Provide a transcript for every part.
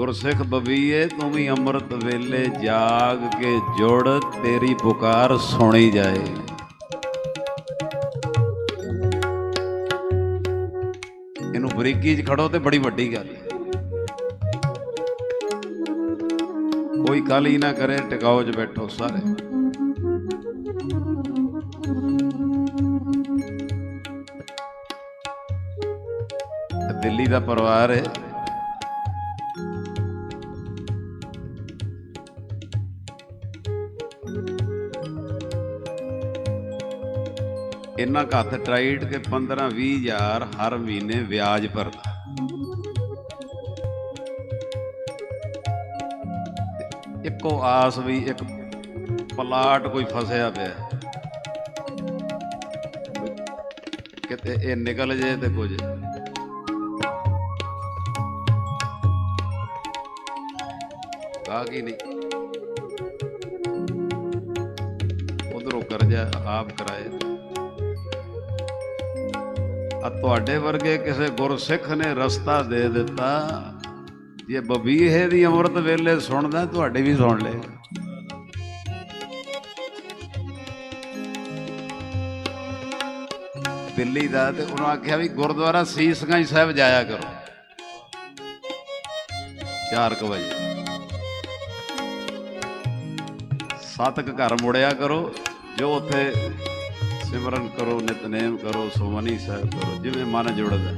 ਗੁਰਸਿੱਖ ਬਬੀਏ ਤੂੰ ਵੀ ਅੰਮ੍ਰਿਤ ਵੇਲੇ ਜਾਗ ਕੇ ਜੁੜ, ਤੇਰੀ ਪੁਕਾਰ ਸੁਣੀ ਜਾਏ। ਇਹਨੂੰ ਬਰੀਕੀ 'ਚ ਖੜੋ ਤੇ ਬੜੀ ਵੱਡੀ ਗੱਲ ਹੈ। ਕੋਈ ਕਾਲੀ ਨਾ ਕਰੇ, ਟਿਕਾਓ 'ਚ ਬੈਠੋ ਸਾਰੇ। ਦਿੱਲੀ ਦਾ ਪਰਿਵਾਰ ਹੈ। ਇੰਨਾ ਹੱਥ ਟਰਾਈਡ ਕਿ 15 20 ਹਜ਼ਾਰ ਹਰ ਮਹੀਨੇ ਵਿਆਜ ਭਰਦਾ। ਇੱਕੋ ਆਸ ਵੀ ਇੱਕ ਪਲਾਟ ਕੋਈ ਫਸਿਆ ਪਿਆ। ਕਿਤੇ ਇਹ ਨਿਕਲ ਜੇ ਤੇ ਕੁਝ। ਗਾਹਕ ਨਹੀਂ। ਉਧਰੋਂ ਕਰਜ਼ਾ ਆਪ ਕਰਾਏ ਆ ਤੁਹਾਡੇ ਵਰਗੇ ਕਿਸੇ ਗੁਰਸਿੱਖ ਨੇ ਰਸਤਾ ਦੇ ਦਿੱਤਾ। ਜੇ ਬਬੀਹੇ ਦੀ ਅੰਮ੍ਰਿਤ ਵੇਲੇ ਸੁਣਦਾ, ਤੁਹਾਡੇ ਵੀ ਸੁਣ ਲਏਗਾ ਦਿੱਲੀ ਦਾ ਤੇ ਉਹਨਾਂ ਆਖਿਆ ਵੀ ਗੁਰਦੁਆਰਾ ਸੀਸਗੰਜ ਸਾਹਿਬ ਜਾਇਆ ਕਰੋ। 4 ਵਜੇ। ਸੱਤ ਕੁ ਘਰ ਮੁੜਿਆ ਕਰੋ, ਜੋ ਉੱਥੇ ਸਿਮਰਨ ਕਰੋ ਨਿਤਨੇਮ ਕਰੋ, ਸੁਮਨੀ ਸਾਹਿਬ ਕਰੋ, ਜਿਵੇਂ ਮਨ ਜੁੜਦਾ।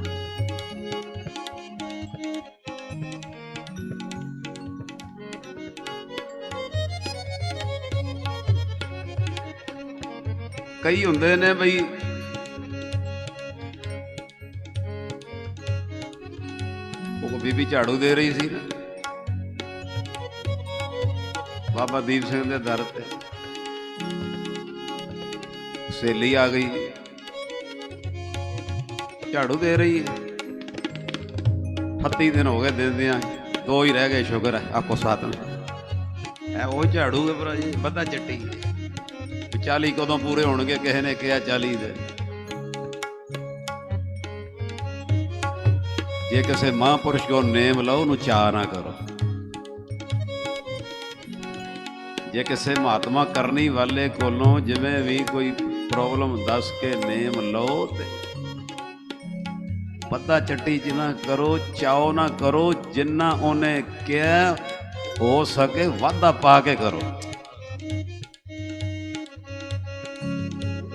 ਕਈ ਹੁੰਦੇ ਨੇ ਬਈ, ਉਹ ਬੀਬੀ ਝਾੜੂ ਦੇ ਰਹੀ ਸੀ ਨਾ। ਬਾਬਾ ਦੀਪ ਸਿੰਘ ਦੇ ਦਰ ਤੇ। ਸੇਲੀ ਆ ਗਈ। ਝਾੜੂ ਦੇ ਰਹੀ। ਹੈ 38 ਦਿਨ ਹੋ ਗਏ ਦਿੰਦਿਆਂ ਦੋ ਹੀ ਰਹਿ ਗਏ, ਸ਼ੁਕਰ ਹੈ ਆਕੋ ਸਾਥ ਐ ਉਹ ਝਾੜੂ ਹੈ ਭਰਾ ਜੀ, ਬੱਦਾ ਚੱਟੀ। 40 ਕਦੋਂ ਪੂਰੇ ਹੋਣਗੇ, ਕਿਸੇ ਨੇ ਕਿਹਾ 40 ਦੇ। ਜੇ ਕਿਸੇ ਮਹਾਂਪੁਰਸ਼ ਕੋ ਨੇਮ ਲਓ, ਉਹਨੂੰ ਚਾਹ ਨਾ ਕਰੋ। ਜੇ ਕਿਸੇ ਮਹਾਤਮਾ ਕਰਨੀ ਵਾਲੇ ਕੋਲੋਂ ਜਿਵੇਂ ਵੀ ਕੋਈ ਪ੍ਰੋਬਲਮ ਦੱਸ ਕੇ ਨੇਮ ਲਓ ਤੇ ਪਤਾ ਚੱਟੀ ਚ ਨਾ ਕਰੋ, ਚਾਓ ਨਾ ਕਰੋ, ਜਿੰਨਾ ਉਹਨੇ ਕਿਹਾ ਹੋ ਸਕੇ ਵਾਧਾ ਪਾ ਕੇ ਕਰੋ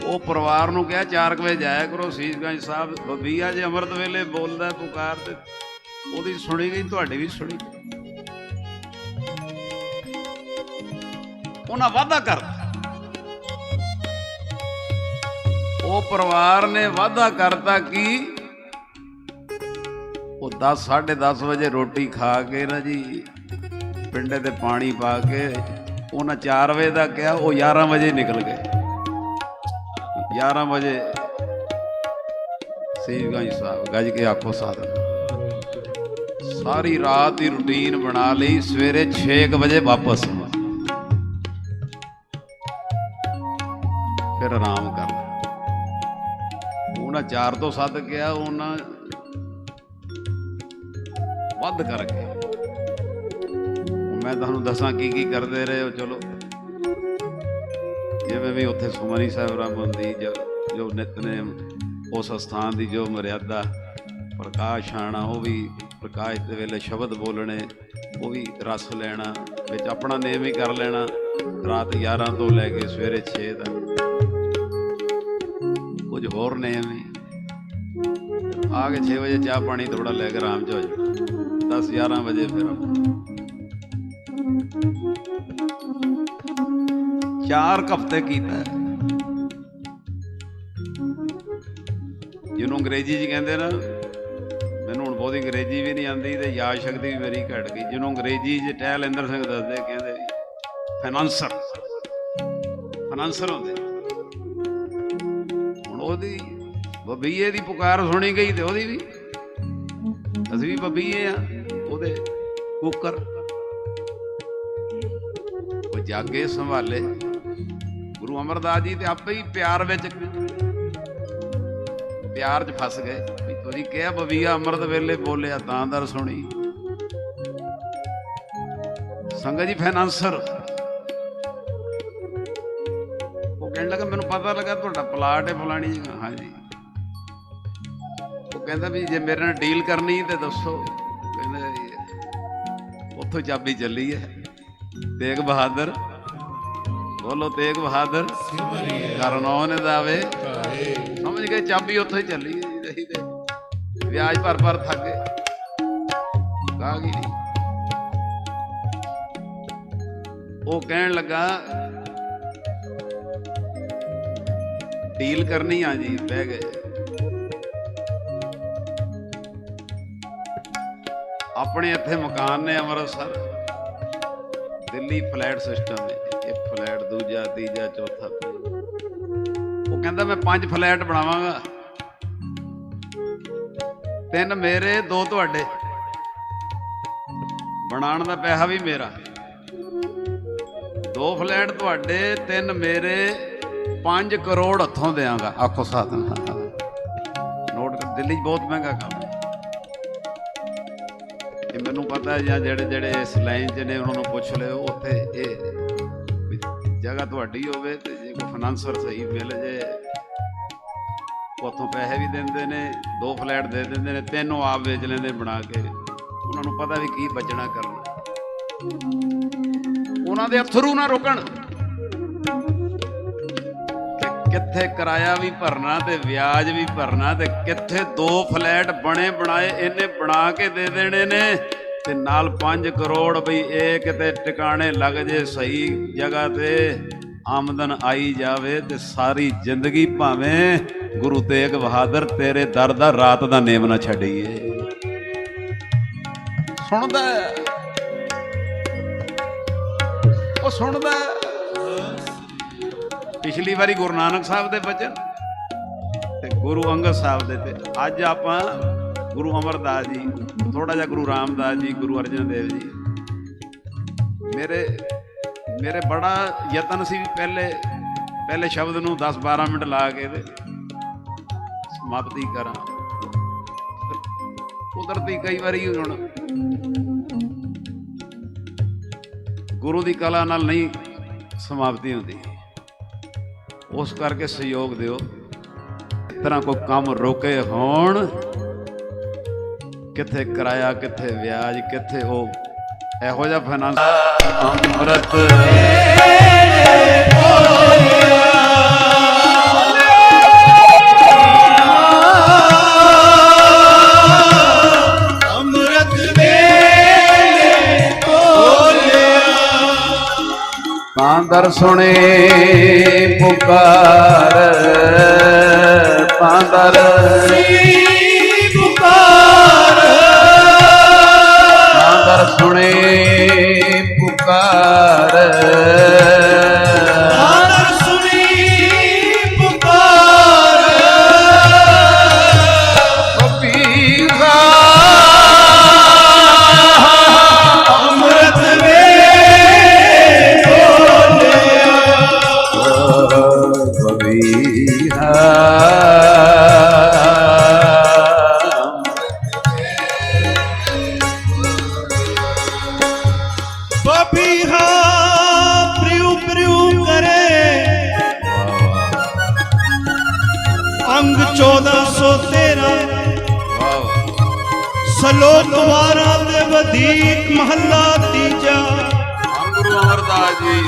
ਉਹ ਪਰਿਵਾਰ ਨੂੰ ਕਿਹਾ 4 ਵਜੇ ਜਾਇਆ ਕਰੋ ਸੀਸਗੰਜ ਸਾਹਿਬ ਬਬੀਆ ਜੇ ਅੰਮ੍ਰਿਤ ਵੇਲੇ ਬੋਲਦਾ ਪੁਕਾਰ ਤੇ, ਉਹਦੀ ਸੁਣੀ ਗਈ, ਤੁਹਾਡੀ ਵੀ ਸੁਣੀ ਗਈ। ਉਹਨਾਂ ਵਾਅਦਾ ਕਰਦਾ ਉਹ ਪਰਿਵਾਰ ਨੇ ਵਾਅਦਾ ਕਰਤਾ ਕਿ ਉਹ 10 10:30 ਵਜੇ ਰੋਟੀ ਖਾ ਕੇ ਨਾ ਜੀ, ਪਿੰਡੇ ਤੇ ਪਾਣੀ ਪਾ ਕੇ, ਉਹਨਾਂ 4 ਵਜੇ ਦਾ ਕਿਹਾ, ਉਹ 11 ਵਜੇ ਨਿਕਲ ਗਏ। 11 ਵਜੇ ਸੀਗੰਜ ਸਾਹਿਬ ਗੱਜ ਕੇ ਆਖੋ ਸਾਧਨ। ਸਾਰੀ ਰਾਤ ਦੀ ਰੁਟੀਨ ਬਣਾ ਲਈ, ਸਵੇਰੇ 6 ਵਜੇ ਵਾਪਸ ਫਿਰ ਆਰਾਮ ਕਰਨਾ। ਉਹਨਾਂ 4 ਤੋਂ 7 ਗਿਆ ਉਹਨਾਂ ਵੱਧ ਕਰ ਗਿਆ ਮੈਂ ਤੁਹਾਨੂੰ ਦੱਸਾਂ ਕੀ ਕੀ ਕਰਦੇ ਰਹੇ ਹੋ ਚਲੋ। ਜਿਵੇਂ ਵੀ ਉੱਥੇ ਸੁਮਨੀ ਸਾਹਿਬ ਰਾਮਨ ਦੀ ਜੋ ਜੋ ਨਿਤਨੇਮ ਉਸ ਸਥਾਨ ਦੀ ਜੋ ਮਰਿਆਦਾ, ਪ੍ਰਕਾਸ਼ ਆਣਾ, ਉਹ ਵੀ ਪ੍ਰਕਾਸ਼ ਦੇ ਵੇਲੇ ਸ਼ਬਦ ਬੋਲਣੇ, ਉਹ ਵੀ ਰਸ ਲੈਣਾ, ਵਿੱਚ ਆਪਣਾ ਨੇਮ ਹੀ ਕਰ ਲੈਣਾ, ਰਾਤ 11 ਤੋਂ ਲੈ ਕੇ ਸਵੇਰੇ 6 ਤੱਕ। ਕੁਝ ਹੋਰ ਨੇਮ ਆ ਕੇ 6 ਵਜੇ ਚਾਹ ਪਾਣੀ ਥੋੜਾ ਲੈ ਕੇ ਆਰਾਮ ਚ ਹੋ ਜਾਣਾ 10 11 ਵਜੇ ਫਿਰ ਚਾਰ ਕੁ ਹਫ਼ਤੇ ਕੀਤਾ। ਜਿਹਨੂੰ ਅੰਗਰੇਜ਼ੀ ਚ ਕਹਿੰਦੇ ਨਾ, ਮੈਨੂੰ ਹੁਣ ਬਹੁਤੀ ਅੰਗਰੇਜ਼ੀ ਵੀ ਨਹੀਂ ਆਉਂਦੀ ਤੇ ਯਾਦ ਸ਼ਕਤੀ ਵੀ ਮੇਰੀ ਘਟ ਗਈ। ਜਿਹਨੂੰ ਅੰਗਰੇਜ਼ੀ ਚ ਟਹਿਲ ਇੰਦਰ ਸਿੰਘ ਦੱਸਦੇ, ਕਹਿੰਦੇ ਫਾਈਨਾਂਸਰ। ਫਾਈਨਾਂਸਰ ਹੁੰਦੇ। ਉਹਦੀ, ਬਬੀਏ ਦੀ ਪੁਕਾਰ ਸੁਣੀ ਗਈ ਤੇ ਉਹਦੀ ਵੀ। ਅਸੀਂ ਵੀ ਬਬੀਏ ਆ, ਉਹਦੇ ਕੁੱਕਰ। ਉਹ ਜਾਗੇ ਸੰਭਾਲੇ। ਗੁਰੂ ਅਮਰਦਾਸ ਜੀ ਤੇ ਆਪੇ ਹੀ ਪਿਆਰ ਵਿੱਚ, ਪਿਆਰ 'ਚ ਫਸ ਗਏ। ਵੀ ਤੁਸੀਂ ਕਿਹਾ ਬਬੀਆ ਅੰਮ੍ਰਿਤ ਵੇਲੇ ਬੋਲਿਆ, ਤਾਂ ਦਰ ਸੁਣੀ। ਸੰਗਤ ਜੀ ਫਾਈਨਾਂਸਰ। ਉਹ ਕਹਿਣ ਲੱਗਾ, ਮੈਨੂੰ ਪਤਾ ਲੱਗਾ ਤੁਹਾਡਾ ਪਲਾਟ ਹੈ ਫਲਾਣੀ ਜਗ੍ਹਾ, ਹਾਂਜੀ। ਉਹ ਕਹਿੰਦਾ ਵੀ ਜੇ ਮੇਰੇ ਨਾਲ ਡੀਲ ਕਰਨੀ ਤੇ ਦੱਸੋ। ਕਹਿੰਦਾ ਉੱਥੋਂ ਚਾਬੀ ਚੱਲੀ ਹੈ। ਤੇਗ ਬਹਾਦਰ, ਬੋਲੋ ਤੇਗ ਬਹਾਦਰ। ਕਰਨੋਂ ਨੇ ਦਾਵੇ ਸਮਝ ਗਏ, ਚਾਬੀ ਉੱਥੋਂ ਚੱਲੀ ਰਹੀ ਤੇ ਵਿਆਜ ਭਰ ਭਰ ਥੱਕ ਗਏ। ਕਾ ਉਹ ਕਹਿਣ ਲੱਗਾ ਡੀਲ ਕਰਨੀ ਆ ਜੀ, ਬਹਿ ਗਏ। ਆਪਣੇ ਇੱਥੇ ਮਕਾਨ ਨੇ ਅੰਮ੍ਰਿਤਸਰ। ਦਿੱਲੀ ਫਲੈਟ ਸਿਸਟਮ ਹੈ। ਇਹ ਫਲੈਟ, ਦੂਜਾ, ਤੀਜਾ, ਚੌਥਾ। ਉਹ ਕਹਿੰਦਾ, ਮੈਂ ਪੰਜ ਫਲੈਟ ਬਣਾਵਾਂਗਾ। ਤਿੰਨ ਮੇਰੇ, ਦੋ ਤੁਹਾਡੇ। ਬਣਾਉਣ ਦਾ ਪੈਸਾ ਵੀ ਮੇਰਾ। ਦੋ ਫਲੈਟ ਤੁਹਾਡੇ, ਤਿੰਨ ਮੇਰੇ 5 ਕਰੋੜ ਹੱਥੋਂ ਦੇਵਾਂਗਾ ਆਖੋ ਸਾਧਨ ਨੋਟ ਕਰ, ਦਿੱਲੀ ਬਹੁਤ ਮਹਿੰਗਾ ਕੰਮ ਹੈ। ਇਹ ਮੈਨੂੰ ਪਤਾ ਹੈ ਜਾਂ ਜਿਹੜੇ ਜਿਹੜੇ ਇਸ ਲਾਈਨ 'ਚ ਨੇ, ਉਹਨਾਂ ਨੂੰ ਪੁੱਛ ਲਿਓ, ਉੱਥੇ ਇਹ ਜਗ੍ਹਾ ਤੁਹਾਡੀ ਹੋਵੇ ਤੇ ਜੇ ਕੋਈ ਫਾਈਨਾਂਸਰ ਸਹੀ ਮਿਲ ਜੇ, ਉੱਥੋਂ ਪੈਸੇ ਵੀ ਦਿੰਦੇ ਨੇ, ਦੋ ਫਲੈਟ ਦੇ ਦਿੰਦੇ ਨੇ, ਤਿੰਨੋਂ ਆਪ ਵੇਚ ਲੈਂਦੇ ਬਣਾ ਕੇ। ਉਹਨਾਂ ਨੂੰ ਪਤਾ ਵੀ ਕੀ ਬਚਣਾ ਕਰਨਾ। ਉਹਨਾਂ ਦੇ ਅਥਰੂ ਨਾ ਰੁਕਣ। ਕਿੱਥੇ ਕਿਰਾਇਆ ਵੀ ਭਰਨਾ ਤੇ ਵਿਆਜ ਵੀ ਭਰਨਾ ਤੇ ਕਿੱਥੇ ਦੋ ਫਲੈਟ ਬਣੇ ਬਣਾਏ, ਇਹਨੇ ਬਣਾ ਕੇ ਦੇ ਦੇਣੇ ਨੇ। ਤੇ ਨਾਲ 5 ਕਰੋੜ ਬਈ ਇਹ ਕਿਤੇ ਟਿਕਾਣੇ ਲੱਗ ਜੇ ਸਹੀ ਜਗ੍ਹਾ ਤੇ ਆਮਦਨ ਆਈ ਜਾਵੇ ਤੇ ਸਾਰੀ ਜ਼ਿੰਦਗੀ ਭਾਵੇਂ ਗੁਰੂ ਤੇਗ ਬਹਾਦਰ ਤੇਰੇ ਦਰ ਦਾ ਰਾਤ ਦਾ ਨੇਮ ਨਾ ਛੱਡੀਏ। ਸੁਣਦਾ ਉਹ ਸੁਣਦਾ ਪਿਛਲੀ ਵਾਰੀ ਗੁਰੂ ਨਾਨਕ ਸਾਹਿਬ ਦੇ ਬਚਨ ਤੇ ਗੁਰੂ ਅੰਗਦ ਸਾਹਿਬ ਦੇ ਤੇ ਅੱਜ ਆਪਾਂ ਗੁਰੂ ਅਮਰਦਾਸ ਜੀ ਥੋੜਾ ਜਿਹਾ ਗੁਰੂ ਰਾਮਦਾਸ ਜੀ, ਗੁਰੂ ਅਰਜਨ ਦੇਵ ਜੀ। ਮੇਰੇ ਮੇਰੇ ਬੜਾ ਯਤਨ ਸੀ ਵੀ ਪਹਿਲੇ ਪਹਿਲੇ ਸ਼ਬਦ ਨੂੰ 10 12 ਮਿੰਟ ਲਾ ਕੇ ਤੇ ਸਮਾਪਤੀ ਕਰਾਂ। ਕੁਦਰਤੀ ਕਈ ਵਾਰੀ ਹੁਣ ਗੁਰੂ ਦੀ ਕਲਾ ਨਾਲ ਨਹੀਂ ਸਮਾਪਤੀ ਹੁੰਦੀ। ਉਸ ਕਰਕੇ ਸਹਿਯੋਗ ਦਿਓ। ਤਰ੍ਹਾਂ ਕੋਈ ਕੰਮ ਰੋਕੇ ਹੋਣ ਕਿੱਥੇ ਕਿਰਾਇਆ ਕਿੱਥੇ ਵਿਆਜ ਕਿੱਥੇ ਉਹ ਇਹੋ ਜਿਹਾ ਫਾਈਨਾਂਸ ਅੰਮ੍ਰਿਤ। ਅੰਮ੍ਰਿਤ ਪਾਂਦਰ ਸੁਣੇ ਪੁਕਾਰ ਬਾਂਦਰ ਪੁਕਾਰ ਅੰਗ 1413 ਸਲੋਕ ਵਾਰਾਂ ਦੇ ਵਧੀਕ ਮਹੱਲਾ ਤੀਜਾ। ਗੁਰੂ ਅਮਰਦਾਸ ਜੀ।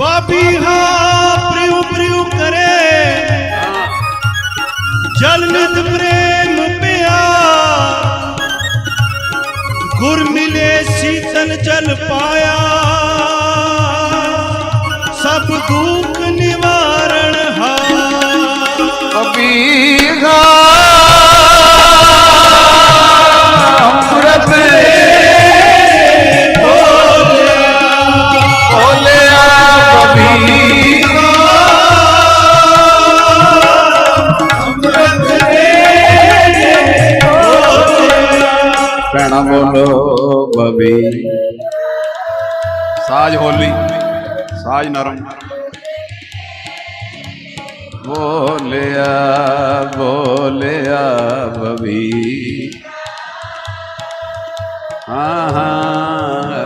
ਬਬੀਹਾ ਪ੍ਰਿਉ ਪ੍ਰਿਉ ਕਰੇ। ਹਾਂ। ਜਲ ਨਿਤ ਪ੍ਰੇਮ ਪਿਆ। ਗੁਰ ਮਿਲੇ ਸੀਤਲ ਜਲ ਪਾਇਆ। ਸਭ ਦੁੱਖ ਸਾਜ ਹੋਲੀ ਸਾਜ ਨਰਮ। ਬੋਲਿਆ ਬੋਲਿਆ ਬਬੀ। ਹਾਂ ਹਾਂ